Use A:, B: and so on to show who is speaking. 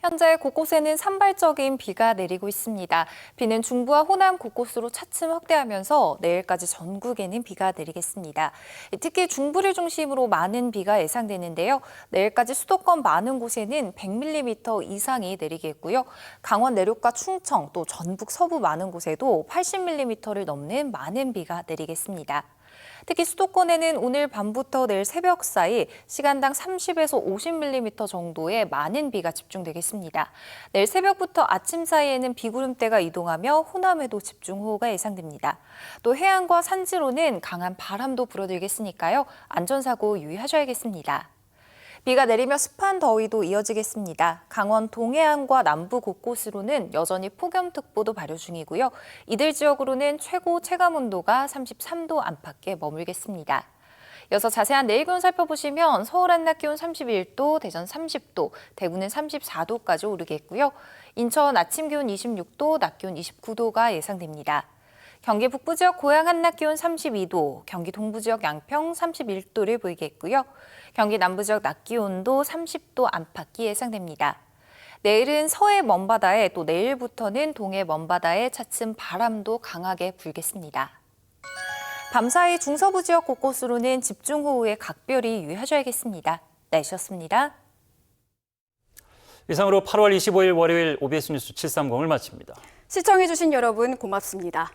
A: 현재 곳곳에는 산발적인 비가 내리고 있습니다. 비는 중부와 호남 곳곳으로 차츰 확대하면서 내일까지 전국에는 비가 내리겠습니다. 특히 중부를 중심으로 많은 비가 예상되는데요. 내일까지 수도권 많은 곳에는 100mm 이상이 내리겠고요. 강원 내륙과 충청 또 전북 서부 많은 곳에도 80mm를 넘는 많은 비가 내리겠습니다. 특히 수도권에는 오늘 밤부터 내일 새벽 사이 시간당 30에서 50mm 정도의 많은 비가 집중되겠습니다. 내일 새벽부터 아침 사이에는 비구름대가 이동하며 호남에도 집중호우가 예상됩니다. 또 해안과 산지로는 강한 바람도 불어들겠으니까요. 안전사고 유의하셔야겠습니다. 비가 내리며 습한 더위도 이어지겠습니다. 강원 동해안과 남부 곳곳으로는 여전히 폭염특보도 발효 중이고요. 이들 지역으로는 최고 체감 온도가 33도 안팎에 머물겠습니다. 이어서 자세한 내일 기온 살펴보시면 서울 한낮 기온 31도, 대전 30도, 대구는 34도까지 오르겠고요. 인천 아침 기온 26도, 낮 기온 29도가 예상됩니다. 경기 북부 지역 고양 한낮 기온 32도, 경기 동부 지역 양평 31도를 보이겠고요. 경기 남부 지역 낮 기온도 30도 안팎이 예상됩니다. 내일은 서해 먼바다에 또 내일부터는 동해 먼바다에 차츰 바람도 강하게 불겠습니다. 밤사이 중서부 지역 곳곳으로는 집중호우에 각별히 유의하셔야겠습니다. 날씨였습니다.
B: 이상으로 8월 25일 월요일 OBS 뉴스 730을 마칩니다.
C: 시청해주신 여러분 고맙습니다.